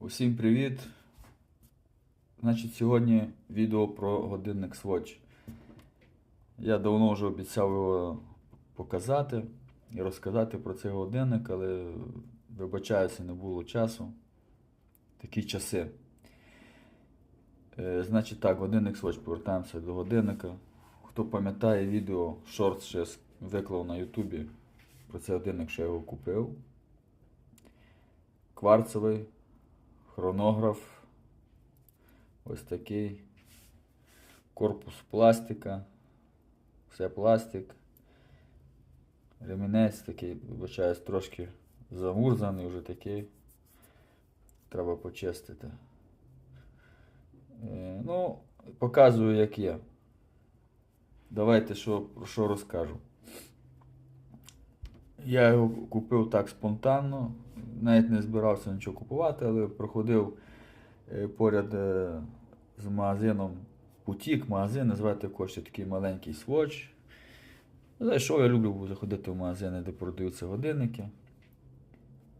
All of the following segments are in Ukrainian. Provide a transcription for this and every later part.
Усім привіт! Значить, сьогодні відео про годинник Swatch. Я давно вже обіцяв його показати і розказати про цей годинник, але вибачаюся, не було часу. Такі часи. Е, значить так, годинник Swatch, повертаємося до годинника. Хто пам'ятає відео, шорт ще виклав на Ютубі про цей годинник, що я його купив. Кварцевий, хронограф. Ось такий. Корпус пластика. Все пластик. Ремінець такий, вибачаюсь, трошки замурзаний вже такий. Треба почистити. Е, Ну, показую, як є. Давайте що, про що розкажу. Я його купив так спонтанно, навіть не збирався нічого купувати, але проходив е, поряд е, з магазином Бутік, магазин, називається коштує такий маленький сводч. Зайшов, я люблю заходити в магазини, де продаються годинники.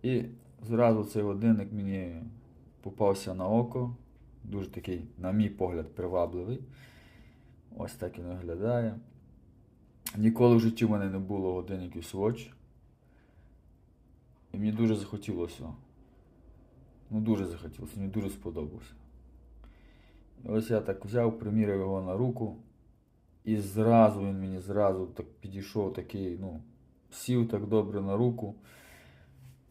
І зразу цей годинник мені попався на око. Дуже такий, на мій погляд, привабливий. Ось так він виглядає. Ніколи в житті в мене не було годинників Swatch. І мені дуже захотілося. Ну, дуже захотілося, мені дуже сподобався. І ось я так взяв, приміряв його на руку. І зразу він мені зразу так підійшов такий, ну, сів так добре на руку.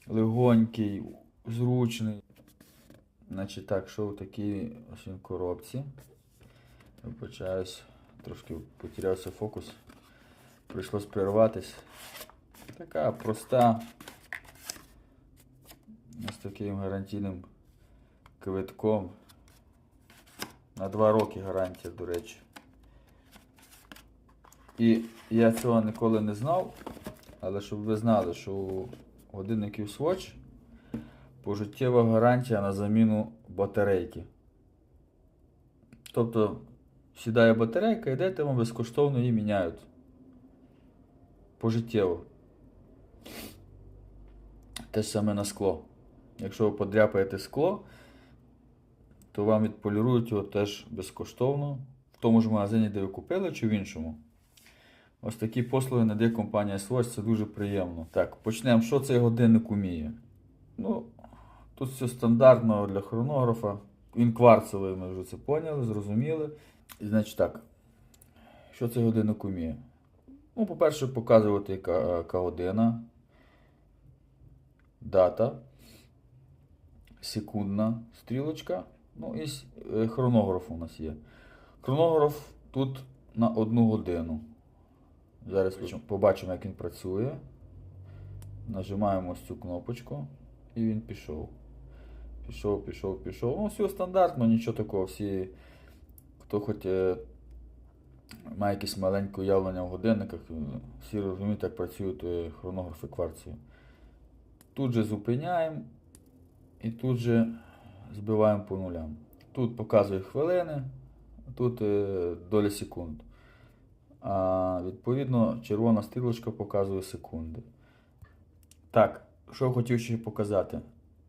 Легонький, зручний. Значить так, що в такій ось він коробці. Вибачаюсь, трошки потерявся фокус. Прийшлось перерватись. Така проста. Таким гарантійним квитком. На 2 роки гарантія, до речі. І я цього ніколи не знав, але щоб ви знали, що у годинників Swatch пожиттєва гарантія на заміну батарейки. Тобто сідає батарейка, йдете вам безкоштовно її міняють. Пожиттєво. Те ж саме на скло. Якщо ви подряпаєте скло, то вам відполірують його теж безкоштовно. В тому ж магазині, де ви купили, чи в іншому. Ось такі послуги надає компанія Swatch, це дуже приємно. Так, почнемо. Що цей годинник уміє? Ну, тут все стандартно для хронографа. Він кварцевий, ми вже це поняли, зрозуміли. І значить так, що цей годинник уміє? Ну, по-перше, показувати, яка, яка година, дата, секундна стрілочка. Ну і е, хронограф у нас є. Хронограф тут на одну годину. Зараз побачимо, як він працює. Нажимаємо ось цю кнопочку і він пішов. Пішов, пішов, пішов. Ну, все стандартно, нічого такого. Всі, хто хоч е, має якесь маленьке уявлення в годинниках, всі розуміють, як працюють е, хронографи кварцію. Тут же зупиняємо і тут же збиваємо по нулям. Тут показує хвилини, тут е, доля секунд. А відповідно червона стрілочка показує секунди. Так, що хотів ще показати.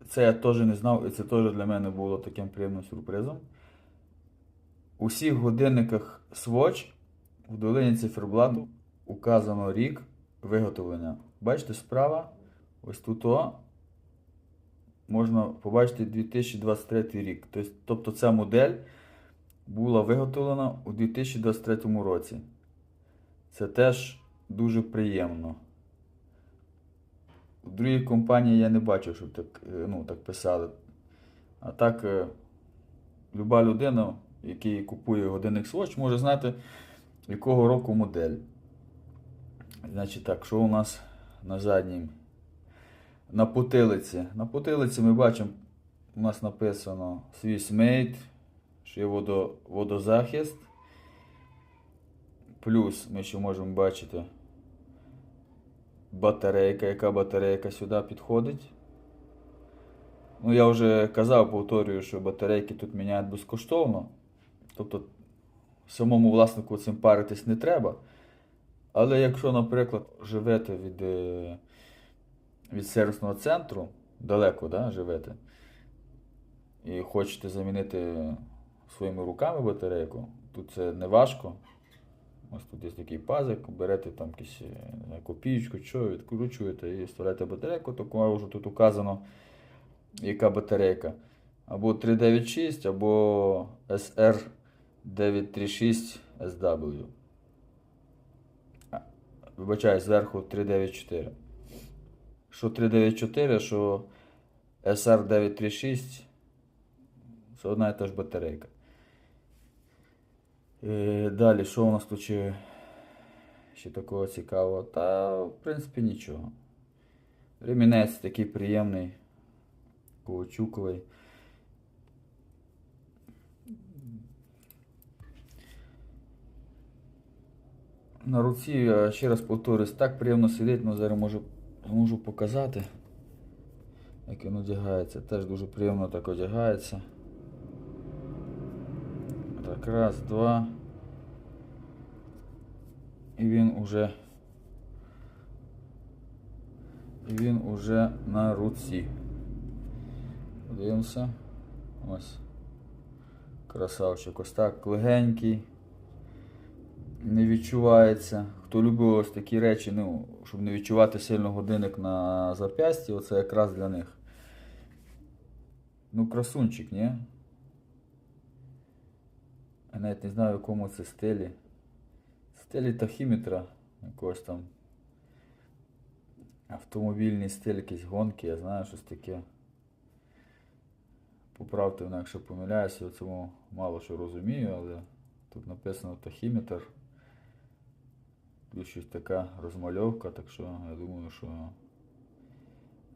Це я теж не знав, і це теж для мене було таким приємним сюрпризом. У всіх годинниках Swatch в долині циферблату указано рік виготовлення. Бачите, справа, ось тут о, можна побачити 2023 рік. Тобто- Тобто ця модель була виготовлена у 2023 році. Це теж дуже приємно. У другій компанії я не бачив, щоб так, е, ну, так писали. А так, е, люба людина, який купує годинник Swatch, може знати, якого року модель. Значить так, що у нас на заднім? На потилиці. На потилиці ми бачимо, у нас написано Swiss Made, що є водо, водозахист. Плюс ми ще можемо бачити батарейка, яка батарейка сюди підходить. Ну, я вже казав, повторюю, що батарейки тут міняють безкоштовно. Тобто самому власнику цим паритись не треба. Але якщо, наприклад, живете від, е, від сервісного центру, далеко да, живете, і хочете замінити своїми руками батарейку, тут це не важко. Ось тут є такий пазик, берете там якусь е, копійку, що, відкручуєте і вставляєте батарейку, таку вже тут указано, яка батарейка. Або 396, або SR936 SW. Вибачаю, зверху 394. Що 394, що SR936 це одна і та ж батарейка. Е, Далі, що у нас тут ще, ще такого цікавого? Та, в принципі, нічого. Ремінець такий приємний, каучуковий. На руці, ще раз повторюсь, так приємно сидить, але зараз можу, можу показати, як він одягається. Теж дуже приємно так одягається. Так, раз, два. І він уже. І він уже на руці. Подивимося. Ось. Красавчик. Ось так легенький. Не відчувається. Хто любить ось такі речі, ну, щоб не відчувати сильно годинник на зап'ясті, оце якраз для них. Ну, красунчик, ні? Я навіть не знаю, в якому це стилі. Стилі тахіметра, якогось там. Автомобільний стиль, якісь гонки, я знаю щось таке. Поправте мене, якщо помиляюся, я цьому мало що розумію, але тут написано тахіметр. Тут щось така розмальовка, так що я думаю, що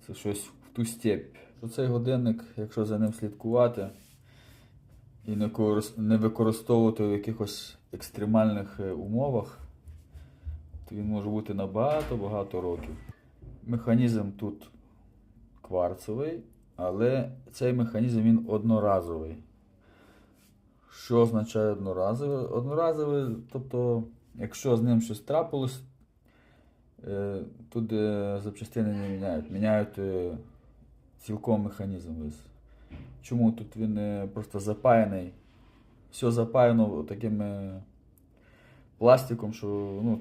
це щось в ту степь. Що цей годинник, якщо за ним слідкувати і не використовувати в якихось екстремальних е, умовах, то він може бути на багато-багато років. Механізм тут кварцевий, але цей механізм він одноразовий. Що означає одноразовий? Одноразовий, тобто, якщо з ним щось трапилось, е, тут запчастини не міняють. Міняють е, цілком механізм весь. Чому тут він е, просто запаяний? Все запаяно таким пластиком, що ну,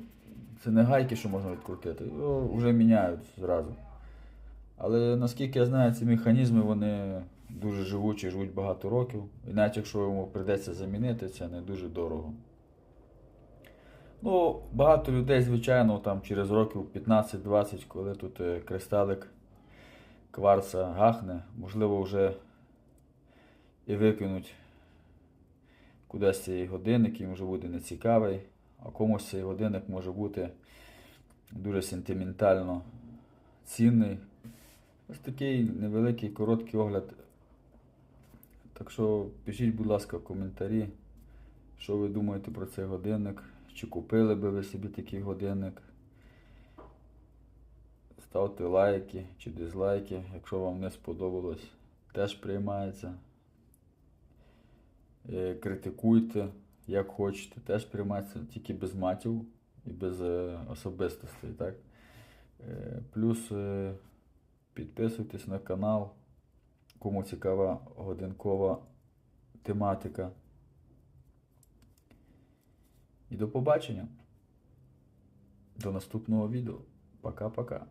це не гайки, що можна відкрутити. Вже міняють зразу. Але наскільки я знаю, ці механізми вони дуже живучі, живуть багато років. І навіть якщо йому прийдеться замінити, це не дуже дорого. Ну, багато людей, звичайно, там через років 15-20, коли тут е, кристалик кварца гахне, можливо, вже і викинуть кудись цей годинник, їм вже буде нецікавий, а комусь цей годинник може бути дуже сентиментально цінний. Ось такий невеликий короткий огляд. Так що пишіть, будь ласка, в коментарі, що ви думаєте про цей годинник. Чи купили би ви собі такий годинник. Ставте лайки чи дизлайки, якщо вам не сподобалось, теж приймається. Е, Критикуйте, як хочете, теж приймається, тільки без матів і без е, особистостей. Так? Е, Плюс підписуйтесь на канал, кому цікава годинкова тематика. І до побачення. До наступного відео. Пока-пока.